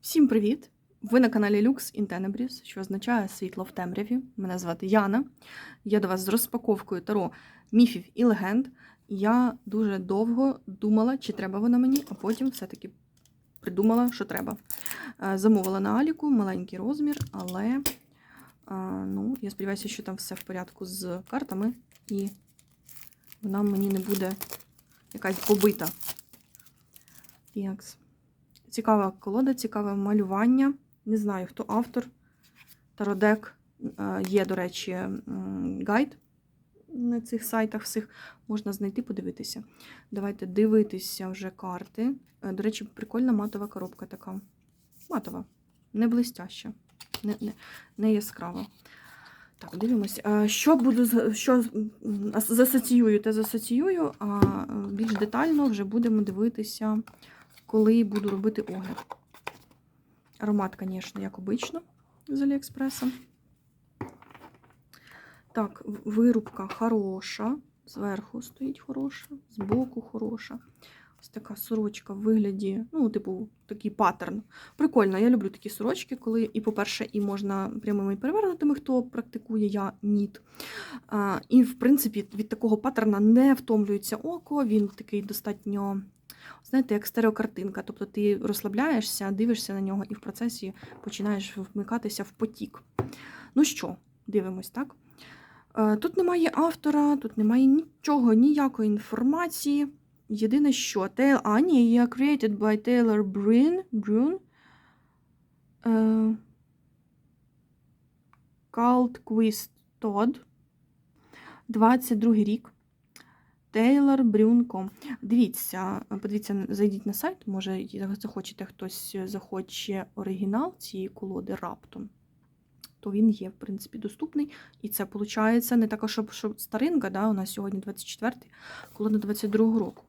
Всім привіт! Ви на каналі Lux in Tenebris, що означає світло в темряві. Мене звати Яна. Я до вас з розпаковкою таро міфів і легенд. Я дуже довго думала, чи треба вона мені, а потім все-таки придумала, що треба. Е, Замовила на Аліку маленький розмір, але е, ну, я сподіваюся, що там все в порядку з картами, і вона мені не буде якась побита. Якс. Цікава колода, цікаве малювання. Не знаю, хто автор. Тародек Е, є, до речі, гайд на цих сайтах всіх. Можна знайти, подивитися. Давайте дивитися вже карти. Е, До речі, прикольна матова коробка така. Матова, не блистяща, не, не, не яскрава. Так, дивимось. Е, Що буду що засоціюю, те засоціюю, а більш детально вже будемо дивитися коли буду робити огляд. Аромат, звісно, як обично, з Аліекспреса. Так, вирубка хороша. Зверху стоїть хороша, збоку хороша. Ось така сорочка в вигляді, ну, типу, такий паттерн. Прикольно, я люблю такі сорочки, коли і, по-перше, і можна прямими і перевернутими, хто практикує, я ніт. А, і, в принципі, від такого паттерна не втомлюється око, він такий достатньо знаєте, як стереокартинка. Тобто ти розслабляєшся, дивишся на нього і в процесі починаєш вмикатися в потік. Ну що, дивимось, так? Е, Тут немає автора, тут немає нічого, ніякої інформації. Єдине, що Tail, а, ні, є created by Taylor Bryn, Brun. Е, Cult Quiz Todd. 22 рік. Taylor Brun.com. Дивіться, подивіться, зайдіть на сайт, може, захочете хтось захоче оригінал цієї колоди раптом, то він є, в принципі, доступний. І це, виходить, не така, щоб, щоб старинка, да, у нас сьогодні 24-й, колода 22-го року.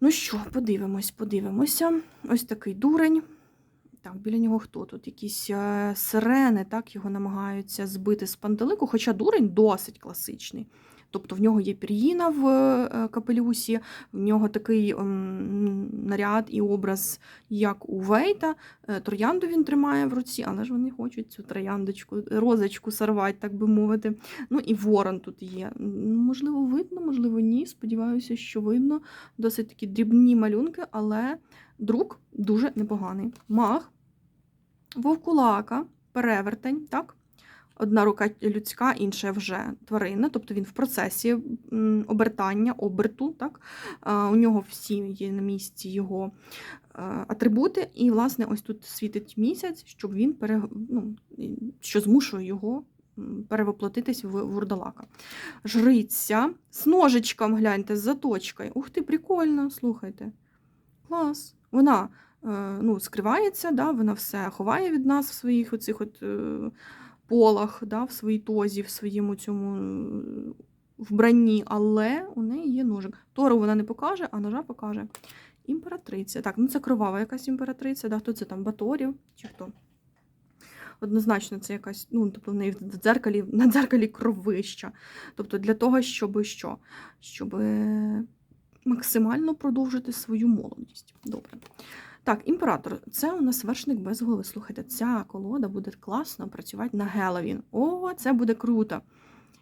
Ну що, подивимось, подивимося. Ось такий дурень. Так, біля нього хто тут? Якісь е, сирени, так, його намагаються збити з пантелику, хоча дурень досить класичний. Тобто в нього є пір'їна в е, капелюсі, в нього такий ем, наряд і образ, як у Вейта. Е, Троянду він тримає в руці, але ж вони хочуть цю трояндочку, розочку сорвати, так би мовити. Ну і ворон тут є. Можливо, видно, можливо, ні. Сподіваюся, що видно. Досить такі дрібні малюнки, але друк дуже непоганий. Маг, вовкулака, перевертень, так? Одна рука людська, інша вже тварина, тобто він в процесі обертання, оберту. Так? У нього всі є на місці його е, атрибути, і, власне, ось тут світить місяць, щоб він пере, ну, що змушує його перевоплотитись в вурдалака. Жриця з ножичком, гляньте, з заточкою. Ух ти, прикольно, слухайте. Клас. Вона е, ну, скривається, да, вона все ховає від нас в своїх оцих от. Полах, да, в своїй тозі, в своєму цьому е, вбранні, але у неї є ножик. Тору вона не покаже, а ножа покаже. Імператриця. Так, ну це кровава якась імператриця, да, хто це там Баторів чи хто? Однозначно, це якась, ну, тобто в неї в дзеркалі, на дзеркалі кровища. Тобто для того, щоб що? Щоб максимально продовжити свою молодість. Добре. Так, імператор, це у нас вершник без голови. Слухайте, ця колода буде класно працювати на Геловін. О, це буде круто.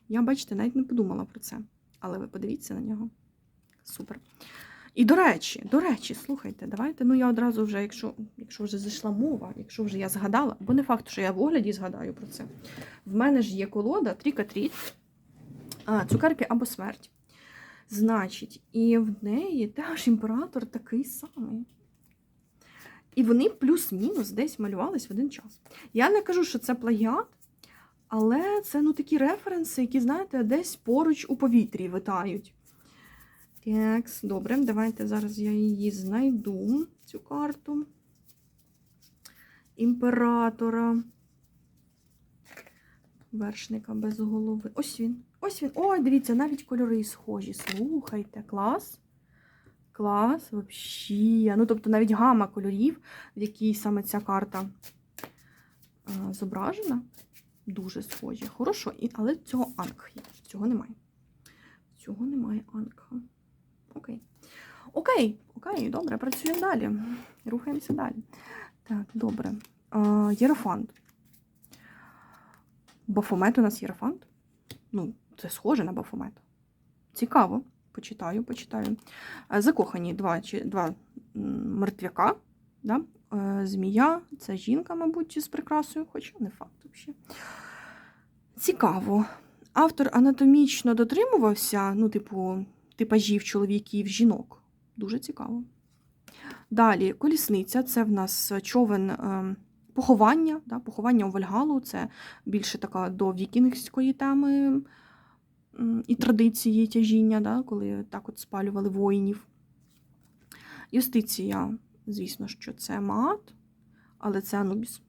Я, бачите, навіть не подумала про це. Але ви подивіться на нього. Супер. І до речі, до речі, слухайте, давайте. Ну, я одразу вже, якщо, якщо вже зайшла мова, якщо вже я згадала, бо не факт, що я в огляді згадаю про це. В мене ж є колода тріка-тріт, цукерки або смерть. Значить, і в неї теж імператор такий самий. І вони плюс-мінус десь малювались в один час. Я не кажу, що це плагіат, але це ну, такі референси, які, знаєте, десь поруч у повітрі витають. Так, добре, давайте зараз я її знайду, цю карту. Імператора. Вершника без голови. Ось він. Ось він. Ой, дивіться, навіть кольори схожі. Слухайте, клас. Клас, взагалі. Ну, тобто навіть гама кольорів, в якій саме ця карта е, зображена, дуже схожі. Хорошо, але цього анг є. Цього немає. Цього немає ангха. Окей. Окей, окей, добре, працюємо далі. Рухаємося далі. Так, добре. А, Єрофант. Бафомет у нас єрофант. Ну, це схоже на Бафомет. Цікаво. Почитаю, почитаю. Е, Закохані два, два мертвяка. Да? Е, Змія, це жінка, мабуть, з прикрасою, хоча не факт взагалі. Цікаво. Автор анатомічно дотримувався, ну, типу, типажів чоловіків, жінок. Дуже цікаво. Далі, колісниця це в нас човен е, поховання. Да? Поховання у Вальгалу це більше така до вікінгської теми і традиції тяжіння, да? коли так от спалювали воїнів. Юстиція, звісно, що це Маат, але це Анубіс.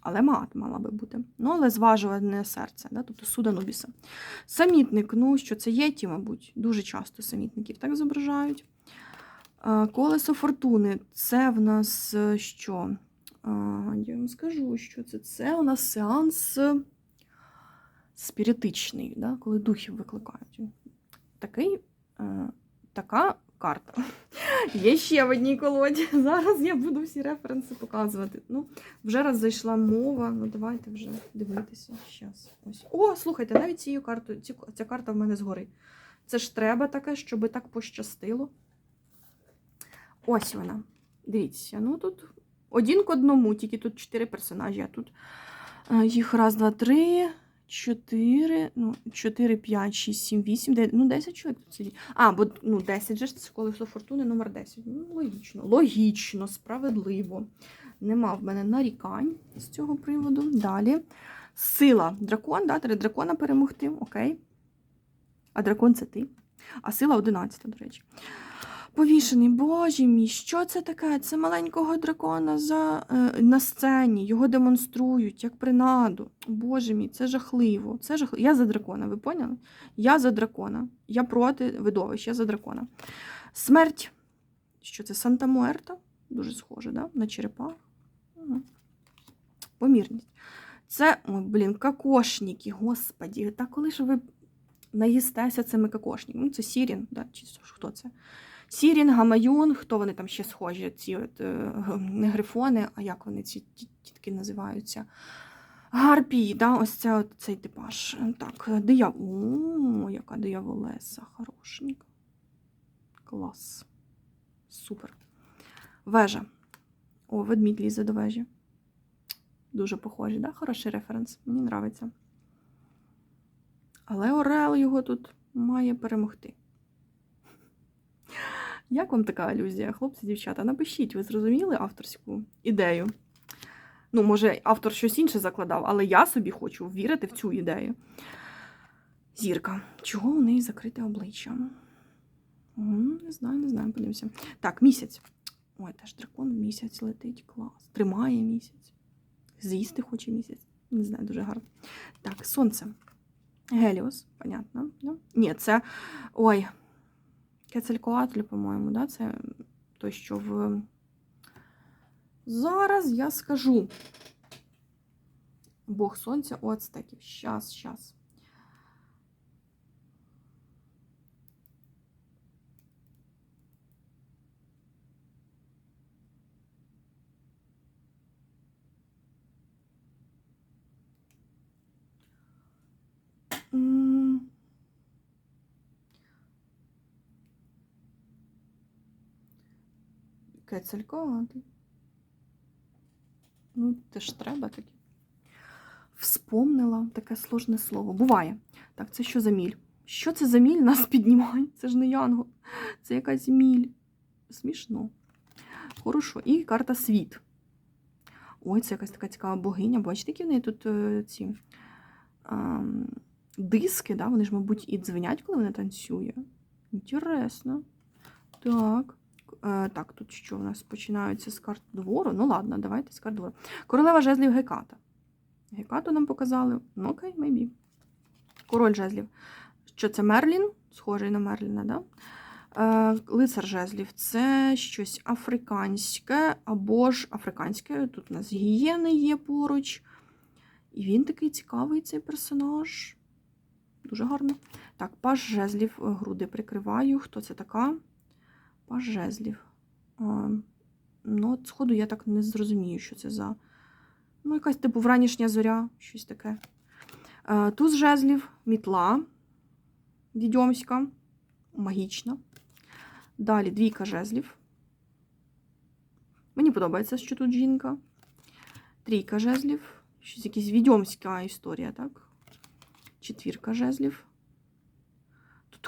Але Маат мала би бути. Ну, але зважуване серце, да? тобто суд Анубіса. Самітник, ну що це єті, мабуть, дуже часто самітників так зображають. Колесо фортуни це в нас е, що? Я вам скажу, що це. Це у нас сеанс спіритичний, да? коли духів викликають. Такий, е, така карта. Є ще в одній колоді. Зараз я буду всі референси показувати. Ну, вже раз зайшла мова, ну давайте вже дивитися. Щас. Ось. О, слухайте, навіть цією картою, ці, ця карта в мене згори. Це ж треба таке, щоб так пощастило. Ось вона. Дивіться, ну тут один к одному, тільки тут чотири персонажі, а тут е, їх раз, два, три, чотири, ну, чотири, п'ять, шість, сім, вісім, дев'ять, ну, десять чоловік тут сидить. А, бо ну, 10 же це колесо фортуни номер 10. Ну, логічно, логічно, справедливо. Нема в мене нарікань з цього приводу. Далі. Сила. Дракон, да, треба дракона перемогти, окей. А дракон це ти. А сила 11, до речі. Повішений, боже мій, що це таке? Це маленького дракона за, е, на сцені, його демонструють як принаду. Боже мій, це жахливо. Це жахливо. Я за дракона, ви поняли? Я за дракона. Я проти видовищ, я за дракона. Смерть. Що це? Санта Муерта? Дуже схоже, да? на черепах. Помірність. Це, о, блін, кокошники, господі. Та коли ж ви наїстеся цими кокошниками? Ну, це Сірін, да? чи хто це? Сірін, Гамаюн, хто вони там ще схожі? Ці от, е, не грифони, а як вони ці тітки називаються? Гарпії, да? ось це от, цей типаж. Так, диявол. О, яка дияволеса, хорошенька. Клас. Супер. Вежа. О, ведмідь лізе до вежі. Дуже похожі, да? Хороший референс. Мені подобається. Але Орел його тут має перемогти. Як вам така алюзія, хлопці, дівчата? Напишіть, ви зрозуміли авторську ідею? Ну, може, автор щось інше закладав, але я собі хочу вірити в цю ідею. Зірка. Чого у неї закрите обличчя? Не знаю, не знаю, подивимося. Так, місяць. Ой, теж дракон місяць летить. Клас. Тримає місяць. З'їсти хоче місяць. Не знаю, дуже гарно. Так, сонце. Геліос, понятно. Ні, це. Ой. Кецелькоатлі, по-моєму, да? це той, що в. Зараз я скажу. Бог сонця у ацтеків. Щас, щас. Кецелькоатль. Ну, це ж треба таке. Вспомнила таке сложне слово. Буває. Так, це що за міль? Що це за міль нас піднімає? Це ж не янгол. Це якась міль. Смішно. Хорошо. І карта світ. Ой, це якась така цікава богиня. Бачите, які в неї тут е, ці ем, диски, да? вони ж, мабуть, і дзвенять, коли вона танцює. Інтересно. Так. Е, так, тут що у нас починаються з карт двору? Ну ладно, давайте з карт двору. Королева жезлів Геката. Гекату нам показали. Ну, окей, maybe. Король жезлів. Що це Мерлін? Схожий на Мерліна, да? Е, лицар жезлів це щось африканське або ж африканське. Тут у нас гієни є поруч. І він такий цікавий, цей персонаж. Дуже гарно. Так, паж жезлів, е, груди прикриваю. Хто це така? Паж жезлів. Ну, от сходу я так не зрозумію, що це за. Ну, якась типу вранішня зоря, щось таке. Туз жезлів, мітла відьомська, магічна. Далі двійка жезлів. Мені подобається, що тут жінка. Трійка жезлів. Щось якась відьомська історія, так? Четвірка жезлів.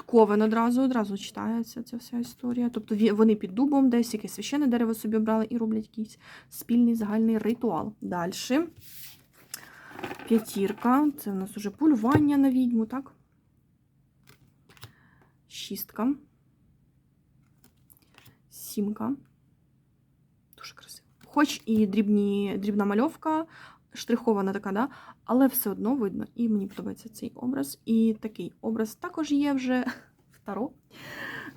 Ковен одразу, одразу читається ця вся історія. Тобто вони під дубом десь якесь священне дерево собі обрали і роблять якийсь спільний загальний ритуал. Далі. П'ятірка. Це у нас уже полювання на відьму, так? Шістка. Сімка. Дуже красиво. Хоч і дрібні, дрібна мальовка, штрихована така, да? але все одно видно. І мені подобається цей образ. І такий образ також є вже в таро.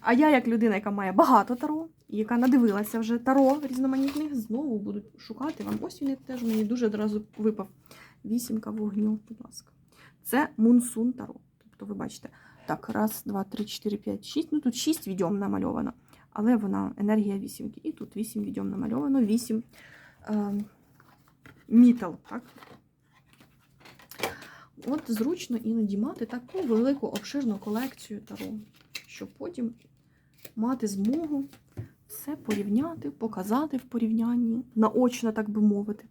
А я, як людина, яка має багато таро, яка надивилася вже таро різноманітних, знову буду шукати вам. Ось він теж мені дуже одразу випав. Вісімка вогню, будь ласка. Це Мунсун Таро. Тобто, ви бачите, так, раз, два, три, чотири, п'ять, шість. Ну тут шість відьом намальовано, але вона енергія вісімки. І тут вісім відьом намальовано, вісім е, мітал, так? От зручно іноді мати таку велику обширну колекцію таро, щоб потім мати змогу все порівняти, показати в порівнянні, наочно, так би мовити.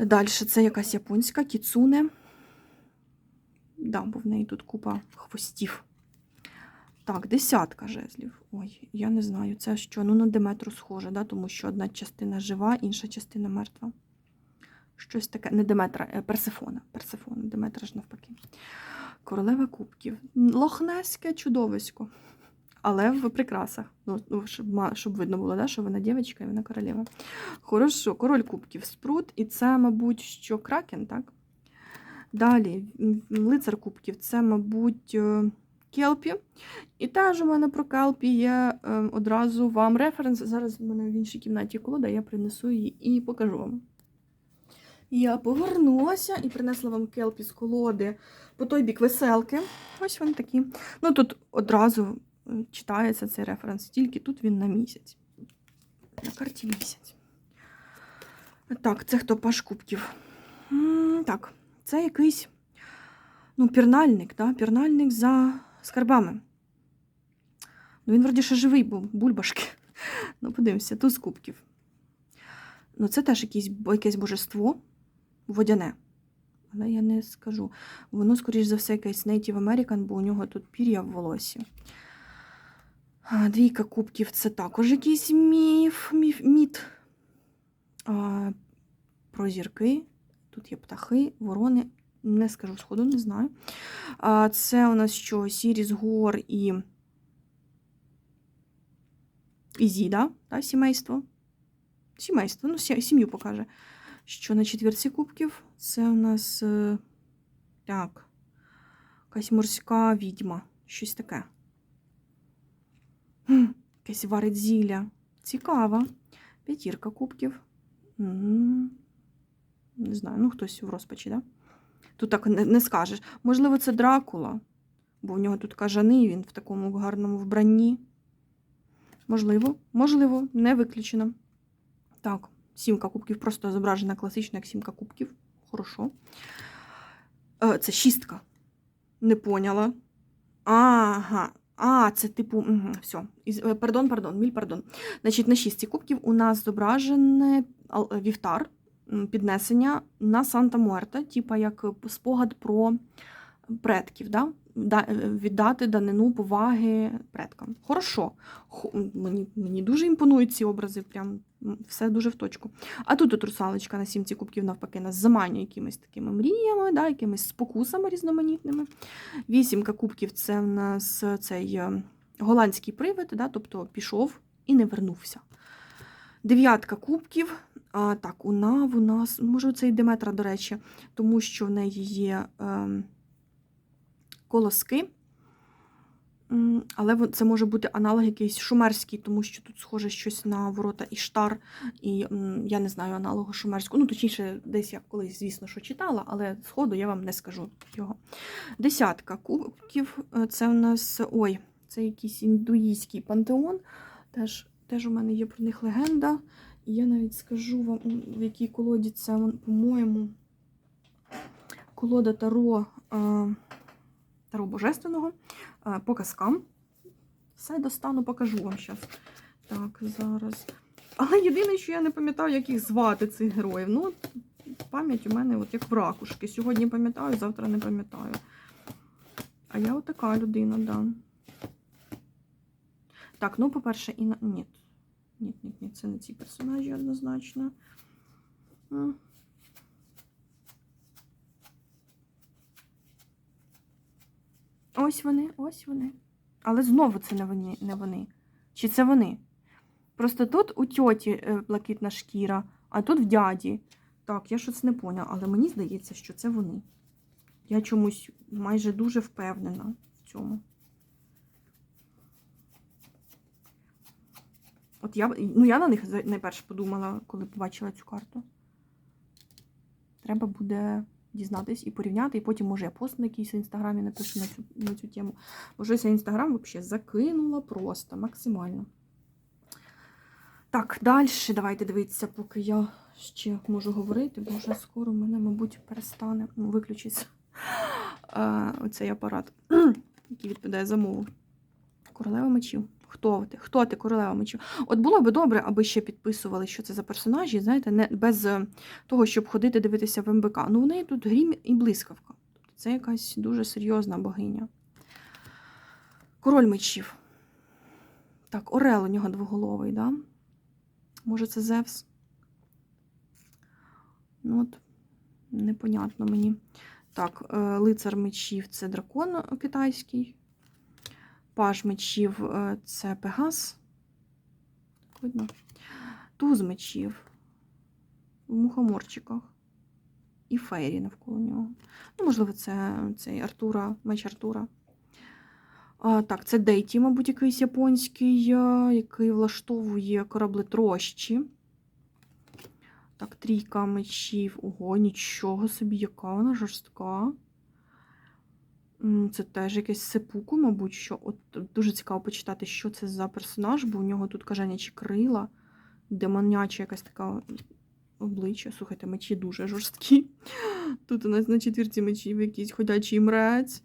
Далі це якась японська кіцуне. Да, бо в неї тут купа хвостів. Так, десятка жезлів. Ой, я не знаю, це що? Ну, на Деметру схоже, да? тому що одна частина жива, інша частина мертва. Щось таке, не Деметра, е, Персифона. Персифона, Деметра ж навпаки. Королева кубків. Лохнеське чудовисько. Але в прикрасах. Ну, ну, щоб, щоб видно було, да, що вона дівчинка і вона королева. Хорошо, король кубків спрут, і це, мабуть, що кракен, так? Далі, лицар кубків, це, мабуть, е, келпі. І теж у мене про келпі є е, одразу вам референс. Зараз в мене в іншій кімнаті колода, я принесу її і покажу вам. Я повернулася і принесла вам келпі з колоди по той бік веселки. Ось вони такі. Ну тут одразу е, читається цей референс, тільки тут він на місяць. На карті місяць. Так, це хто паш кубків? Так, це якийсь ну, пірнальник, да? пірнальник за скарбами. Ну, він вроді ще живий, бо бульбашки. Ну, подивимося, туз кубків. Ну, це теж якийсь, бо- якесь божество водяне. Але я не скажу. Воно, скоріш за все, якийсь Native American, бо у нього тут пір'я в волосі. Двійка кубків це також якийсь міф, міф міт. А, про зірки. Тут є птахи, ворони. Не скажу сходу, не знаю. Це у нас що? Сірі з гор і. Ізіда, та, сімейство. Сімейство, ну, сім'ю покаже. Що на четвірці кубків це у нас е, так, якась морська відьма, щось таке. Якесь варить зілля. Цікаво. П'ятірка кубків. Не знаю, ну хтось в розпачі, да? Тут так не, не скажеш. Можливо, це Дракула, бо в нього тут кажани, він в такому гарному вбранні. Можливо, можливо, не виключено. Так, сімка кубків просто зображена класично, як сімка кубків. Хорошо. Е, Це шістка. Не поняла. Ага. А, це типу. Угу, все. Пардон, пардон, міль, пардон. Значить, на шістці кубків у нас зображене е, вівтар, піднесення на Санта Муерта, типа як спогад про предків? Да, е, віддати данину поваги предкам. Хорошо. Мені, мені дуже імпонують ці образи, прям все дуже в точку. А тут от русалочка на сімці кубків навпаки нас заманює якимись такими мріями, да, якимись спокусами різноманітними. Вісімка кубків це в нас цей е, голландський привид, да, тобто пішов і не вернувся. Дев'ятка кубків. А, так, Нав у нас, може, це і Деметра, до речі, тому що в неї є е, колоски. Але це може бути аналог якийсь шумерський, тому що тут схоже щось на ворота Іштар, і я не знаю аналогу шумерського. Ну, точніше, десь я колись, звісно, що читала, але сходу я вам не скажу його. Десятка кубків. е, Це у нас ой, це якийсь індуїзький пантеон. Теж теж у мене є про них легенда. Я навіть скажу вам, в якій колоді це, по-моєму, колода Таро, Таро Божественного по казкам. Все достану, покажу вам зараз. Так, зараз. Але єдине, що я не пам'ятаю, як їх звати цих героїв. Ну, пам'ять у мене от як в ракушки. Сьогодні пам'ятаю, завтра не пам'ятаю. А я отака людина, да. Так, ну, по-перше, і на. Ні. Ні, ні, ні, це не ці персонажі однозначно. Ось вони, ось вони. Але знову це не вони, не вони. Чи це вони? Просто тут у тьоті е, блакитна шкіра, а тут в дяді. Так, я щось не поняла, але мені здається, що це вони. Я чомусь майже дуже впевнена в цьому. От я, ну я на них найперше подумала, коли побачила цю карту. Треба буде дізнатись і порівняти, і потім, може, я пост на якийсь в інстаграмі напишу на цю, на цю тему. Бо щось я інстаграм взагалі закинула просто максимально. Так, далі давайте дивитися, поки я ще можу говорити, бо вже скоро мене, мабуть, перестане ну, виключиться е, оцей апарат, який відповідає за мову. Королева мечів. Хто ти? Хто ти, королева мечів? От було би добре, аби ще підписували, що це за персонажі, знаєте, не без е, того, щоб ходити дивитися в МБК. Ну, в неї тут грім і блискавка. Тобто це якась дуже серйозна богиня. Король мечів. Так, Орел у нього двоголовий, да? Може, це Зевс? Ну от, непонятно мені. Так, е, лицар мечів це дракон китайський. Паж мечів е, це Пегас. Видно. Туз мечів в мухоморчиках. І фейрі навколо нього. Ну, можливо, це цей Артура, меч Артура. А, так, це Дейті, мабуть, якийсь японський, е, який влаштовує кораблетрощі. Так, трійка мечів. Ого, нічого собі, яка вона жорстка. Це теж якесь сепуку, мабуть, що. От дуже цікаво почитати, що це за персонаж, бо у нього тут кажанячі крила, демоняча якась така обличчя. Слухайте, мечі дуже жорсткі. Тут у нас на четвірці мечів якийсь ходячий мрець.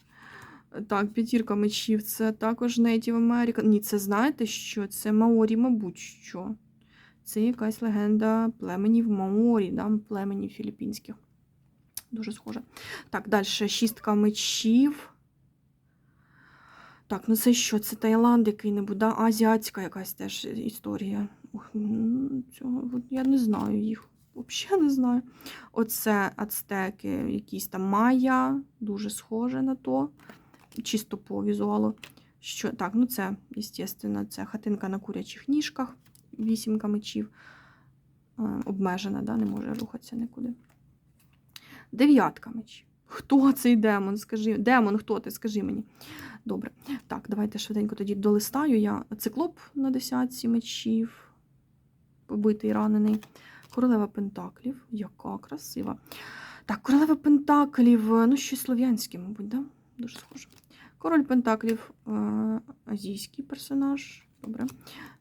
Так, п'ятірка мечів це також Native American. Ні, це знаєте що? Це Маорі, мабуть, що. Це якась легенда племенів Маорі, да? племенів філіппінських. Дуже схоже. Так, далі шістка мечів. Так, ну це що? Це Таїланд який-небудь, да? азіатська якась теж історія. Ух, цього, я не знаю їх. Взагалі не знаю. Оце ацтеки, якісь там майя, дуже схоже на то. Чисто по візуалу. Що, так, ну це, звісно, це хатинка на курячих ніжках, вісімка мечів. Е, Обмежена, да? не може рухатися нікуди. Дев'ятка мечів. Хто цей демон? Скажи, демон, хто ти? Скажи мені. Добре. Так, давайте швиденько тоді долистаю. Я циклоп на десятці мечів. Побитий, ранений. Королева Пентаклів. Яка красива. Так, королева Пентаклів, ну, щось слов'янське, мабуть, да? Дуже схоже. Король Пентаклів, е, азійський персонаж. Добре.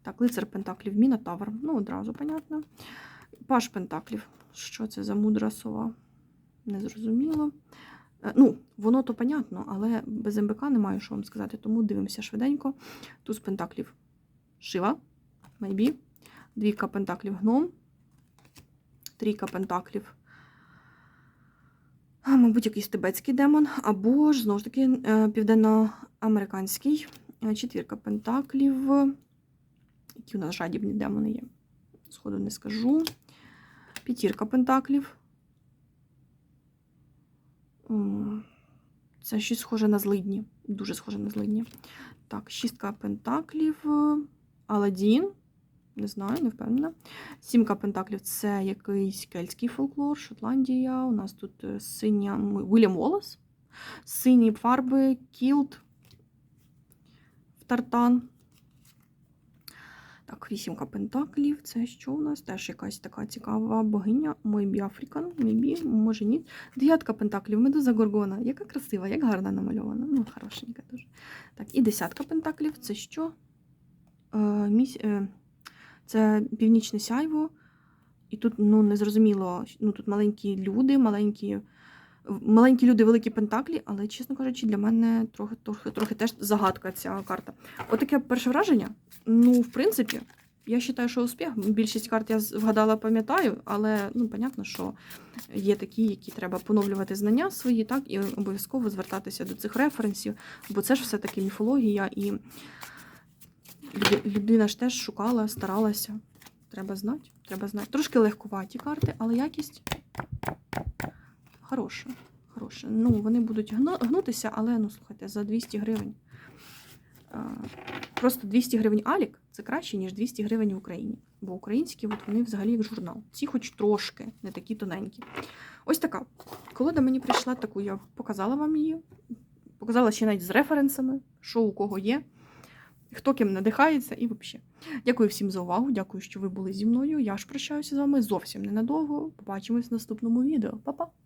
Так, лицар Пентаклів, Мінотавр. Ну, одразу, понятно. Паш Пентаклів. Що це за мудра сова? Незрозуміло. Е, Ну, воно то понятно, але без МБК не маю що вам сказати, тому дивимося швиденько. Туз Пентаклів Шива, Майбі. Двійка Пентаклів Гном. Трійка Пентаклів. Мабуть, якийсь тибетський демон, або ж, знову ж таки, е, південноамериканський. Е, Четвірка Пентаклів. Які у нас жадібні демони є? Сходу не скажу. П'ятірка Пентаклів. Це щось схоже на злидні. Дуже схоже на злидні. Так, шістка пентаклів. Аладдін. Не знаю, не впевнена. Сімка пентаклів це якийсь кельтський фольклор, Шотландія. У нас тут е, синя Вільям Волос. Сині фарби, кілт, тартан. Так, вісімка пентаклів. Це що у нас? Теж якась така цікава богиня. Мойбі Африкан, мейбі, може ні. Дев'ятка пентаклів, медуза Горгона. Яка красива, як гарно намальована. Ну, хорошенька дуже. Так, і десятка пентаклів це що? Е, е, Це північне сяйво. І тут ну, незрозуміло, ну тут маленькі люди, маленькі, маленькі люди, великі пентаклі, але, чесно кажучи, для мене трохи, трохи, трохи теж загадка ця карта. Отаке перше враження. Ну, в принципі, я вважаю, що успіх. Більшість карт я вгадала, пам'ятаю, але ну, понятно, що є такі, які треба поновлювати знання свої, так, і обов'язково звертатися до цих референсів, бо це ж все-таки міфологія, і людина ж теж шукала, старалася. Треба знати, треба знати. Трошки легкуваті карти, але якість хороша. хороша. Ну, вони будуть гнутися, але ну слухайте, за 200 гривень. Просто 200 гривень Алік це краще, ніж 200 гривень в Україні. Бо українські от вони взагалі як журнал. Ці хоч трошки, не такі тоненькі. Ось така. Колода мені прийшла таку, я показала вам її. Показала ще навіть з референсами, що у кого є, хто ким надихається і взагалі. Дякую всім за увагу. Дякую, що ви були зі мною. Я ж прощаюся з вами зовсім ненадовго. Побачимось в наступному відео. Па-па!